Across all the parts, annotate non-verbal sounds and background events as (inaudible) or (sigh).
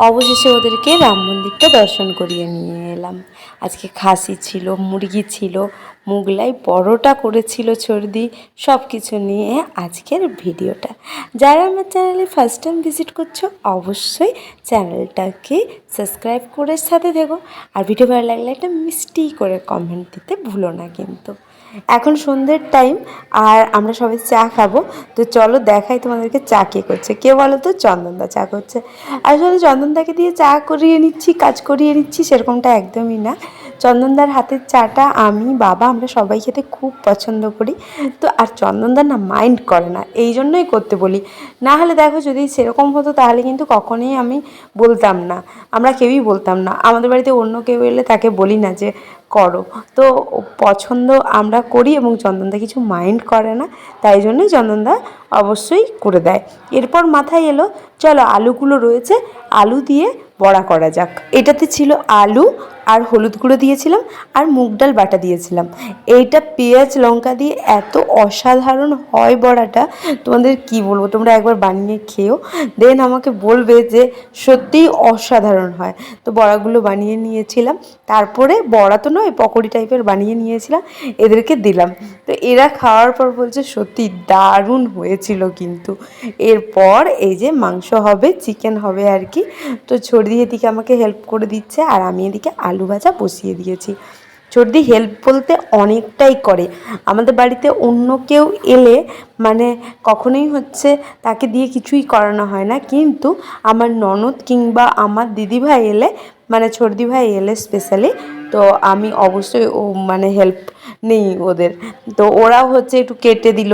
অবশেষে ওদেরকে রাম মন্দিরটা দর্শন করিয়ে নিয়ে এলাম। আজকে খাসি ছিল মুরগি ছিল মুগলাই পরোটা করেছিল সর্দি সব কিছু নিয়ে আজকের ভিডিওটা। যারা আমার চ্যানেলে ফার্স্ট টাইম ভিজিট করছ, অবশ্যই চ্যানেলটাকে সাবস্ক্রাইব করে সাথে দেখো আর ভিডিও ভালো লাগলে একটা মিষ্টি করে কমেন্ট দিতে ভুলো না কিন্তু। এখন সন্ধ্যের টাইম আর আমরা সবাই চা খাব। তো চলো দেখাই তোমাদেরকে চা কে করছে। কে বলো তো চন্দনদা চা করছে। আসলে চন্দনদাকে দিয়ে চা করিয়ে নিচ্ছি, কাজ করিয়ে নিচ্ছি, সেরকমটা একদমই না। চন্দনদার হাতের চাটা আমি, বাবা, আমরা সবাই খেতে খুব পছন্দ করি। তো, আর চন্দনদার না মাইন্ড করে না, এই জন্যই করতে বলি। না হলে দেখো, যদি সেরকম হতো তাহলে কিন্তু কখনোই আমি বলতাম না। আমরা কেউই বলতাম না। আমাদের বাড়িতে অন্য কেউ এলে তাকে বলি না যে, করো। তো, পছন্দ আমরা করি এবং চন্দনদা কিছু মাইন্ড করে না, তাই জন্য চন্দনদা অবশ্যই করে দেয়। এরপর মাথায় এলো, চলো আলুগুলো রয়েছে, আলু দিয়ে বড়া করা যাক। এটাতে ছিল আলু আর হলুদ গুঁড়ো দিয়েছিলাম আর মুগ ডাল বাটা দিয়েছিলাম। এইটা পেঁয়াজ লঙ্কা দিয়ে এত অসাধারণ হয় বড়াটা। তোমাদের কি বলব? তোমরা একবার বানিয়ে খেও দেন আমাকে বলবে যে সত্যিই অসাধারণ হয়। তো বড়াগুলো বানিয়ে নিয়েছিলাম। তারপরে বড়া তো নয়, পকোড়ি টাইপের বানিয়ে নিয়েছিলাম। এদেরকে দিলাম। তো এরা খাওয়ার পর বলছে, সত্যি দারুণ হয়েছিল কিন্তু। এরপর এই যে মাংস হবে চিকেন হবে আর কি। তো ছড়িয়ে এদিকে আমাকে হেল্প করে দিচ্ছে আর আমি এদিকে আলু ভাজা বসিয়ে দিয়েছি। সর্দি হেল্প বলতে অনেকটাই করে। আমাদের বাড়িতে অন্য কেউ এলে মানে কখনোই হচ্ছে তাকে দিয়ে কিছুই করানো হয় না। কিন্তু আমার ননদ কিংবা আমার দিদিভাই এলে মানে ছর্দি ভাই এলে স্পেশালি তো আমি অবশ্যই ও মানে হেল্প নেই ওদের। তো ওরাও হচ্ছে একটু কেটে দিল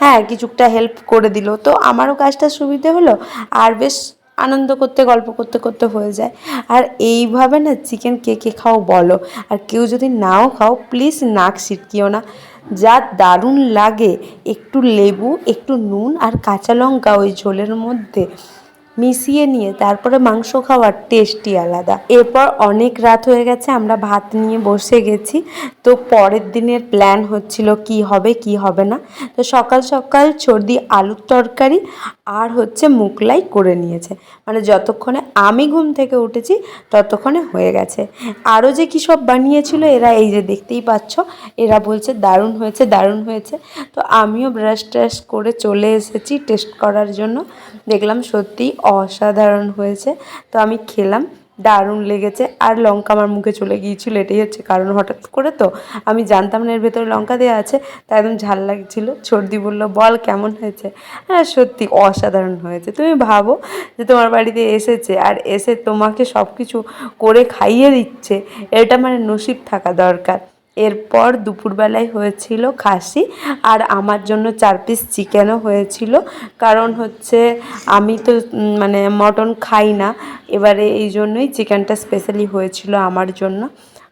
হ্যাঁ কিছুটা হেল্প করে দিল। তো আমারও কাজটা সুবিধে হলো। আর বেশ আনন্দ করতে, গল্প করতে করতে হয়ে যায়। আর এইভাবে না চিকেন কে কে খাও বলো। আর কেউ যদি নাও খাও প্লিজ নাক ছিটকিও না। যা দারুণ লাগে, একটু লেবু, একটু নুন আর কাঁচা লঙ্কা ওই ঝোলের মধ্যে। মিশিয়ে নিয়ে তারপরে মাংস খাওয়ার টেস্টই আলাদা। এরপর অনেক রাত হয়ে গেছে, আমরা ভাত নিয়ে বসে গেছি। তো পরের দিনের প্ল্যান হচ্ছিল কি হবে কি হবে না। তো সকাল সকাল সর্দি, আলুর তরকারি আর হচ্ছে মুকলাই করে নিয়েছে। মানে যতক্ষণে আমি ঘুম থেকে উঠেছি, ততক্ষণে হয়ে গেছে। আরও যে কী সব বানিয়েছিল, এরা এই যে দেখতেই পাচ্ছ, এরা বলছে দারুণ হয়েছে দারুণ হয়েছে। তো আমিও ব্রাশ ট্রাশ করে চলে এসেছি টেস্ট করার জন্য। দেখলাম সত্যি অসাধারণ হয়েছে। তো আমি খেলাম, দারুণ লেগেছে আর লঙ্কা আমার মুখে চলে গিয়েছিল, এটাই হচ্ছে কারণ হঠাৎ করে তো। আমি জানতাম না এর ভেতরে লঙ্কা দেওয়া আছে, তাই একদম ঝাল লাগছিল। সর্দি বলল, বল কেমন হয়েছে? হ্যাঁ সত্যি অসাধারণ হয়েছে। তুমি ভাবো যে তোমার বাড়িতে এসেছে আর এসে তোমাকে সব কিছু করে খাইয়ে দিচ্ছে, এটা মানে নসিব থাকা দরকার। এরপর দুপুরবেলায় হয়েছিল খাসি আর আমার জন্য চার পিস চিকেনও হয়েছিল। কারণ হচ্ছে আমি তো মানে মটন খাই না। এবারে এই জন্যই চিকেনটা স্পেশালি হয়েছিল আমার জন্য।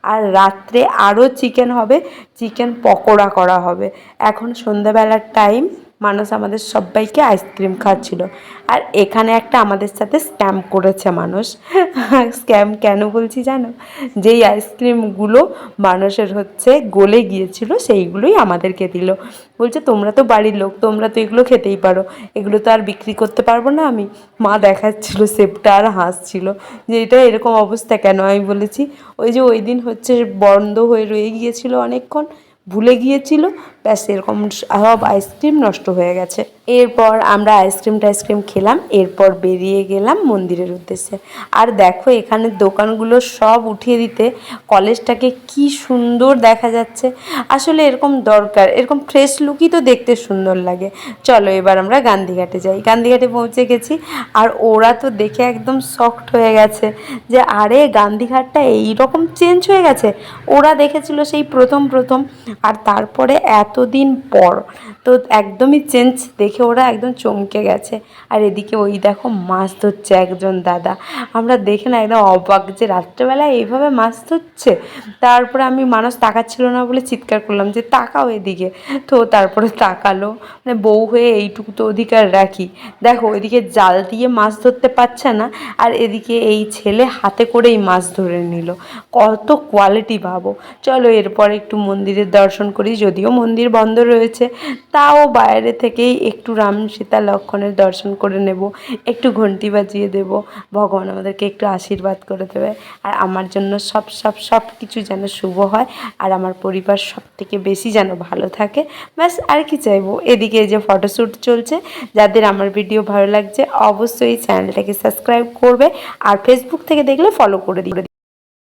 আর রাত্রে আরও চিকেন হবে। চিকেন পকোড়া করা হবে। এখন সন্ধ্যাবেলার টাইম মানুষ আমাদের সবাইকে আইসক্রিম খাচ্ছিল। আর এখানে একটা আমাদের সাথে স্ক্যাম করেছে মানুষ (laughs) স্ক্যাম কেন বলছি জানো? যেই আইসক্রিমগুলো মানুষের হচ্ছে গলে গিয়েছিল, সেইগুলোই আমাদেরকে দিল। বলছে, তোমরা তো বাড়ির লোক, তোমরা তো এগুলো খেতেই পারো। এগুলো তো আর বিক্রি করতে পারব না আমি। মা দেখাচ্ছিল, সেপটা আর হাসছিল যে, এটা এরকম অবস্থা কেন? আমি বলেছি, ওই যে ওই দিন হচ্ছে বন্ধ হয়ে রয়ে গিয়েছিল অনেকক্ষণ, ভুলে গিয়েছিল ব্যাস, এরকম সব আইসক্রিম নষ্ট হয়ে গেছে। এরপর আমরা আইসক্রিম টাইসক্রিম খেলাম, এরপর বেরিয়ে গেলাম মন্দিরের উদ্দেশ্যে। আর দেখো, এখানে দোকানগুলো সব উঠিয়ে দিতে কলেজটাকে কি সুন্দর দেখা যাচ্ছে। আসলে এরকম দরকার, এরকম ফ্রেশ লুকই তো দেখতে সুন্দর লাগে। চলো, এবার আমরা গান্ধীঘাটে যাই। গান্ধীঘাটে পৌঁছে গেছি, আর ওরা তো দেখে একদম শক্ট হয়ে গেছে যে, আরে, গান্ধীঘাটটা এইরকম চেঞ্জ হয়ে গেছে। ওরা দেখেছিল সেই প্রথম প্রথম, আর তারপরে এতদিন পর? তো একদমই চেঞ্জ দেখে ওরা একদম চমকে গেছে। আর এদিকে ওই দেখো মাছ ধরছে একজন দাদা। আমরা দেখে না একদম অবাক যে রাত্রেবেলায় এইভাবে মাছ ধরছে? তারপরে আমি মানুষ তাকাচ্ছিল না বলে চিৎকার করলাম যে, তাকাও এদিকে। তো তারপরে তাকালো। মানে বউ হয়ে এইটুকু তো অধিকার রাখি। দেখো ওইদিকে জাল দিয়ে মাছ ধরতে পারছে না, আর এদিকে এই ছেলে হাতে করেই মাছ ধরে নিল। কত কোয়ালিটি ভাবো চলো এরপর একটু মন্দিরের দর্শন করি, যদিও মন্দির মন্দির বন্ধ রয়েছে, তাও বাইরে থেকেই একটু রাম সীতা লক্ষণের দর্শন করে নেব, একটু ঘন্টি বাজিয়ে দেব, ভগবান আমাদেরকে একটু আশীর্বাদ করে দেবে। আর আমার জন্য সব সব সব কিছু যেন শুভ হয়, আর আমার পরিবার সব থেকে বেশি যেন ভালো থাকে। ব্যাস, আর কি চাইব? এদিকে যে ফটোশ্যুট চলছে, যাদের আমার ভিডিও ভালো লাগছে, অবশ্যই চ্যানেলটাকে সাবস্ক্রাইব করবে, আর ফেসবুক থেকে দেখলে ফলো করে দিবে।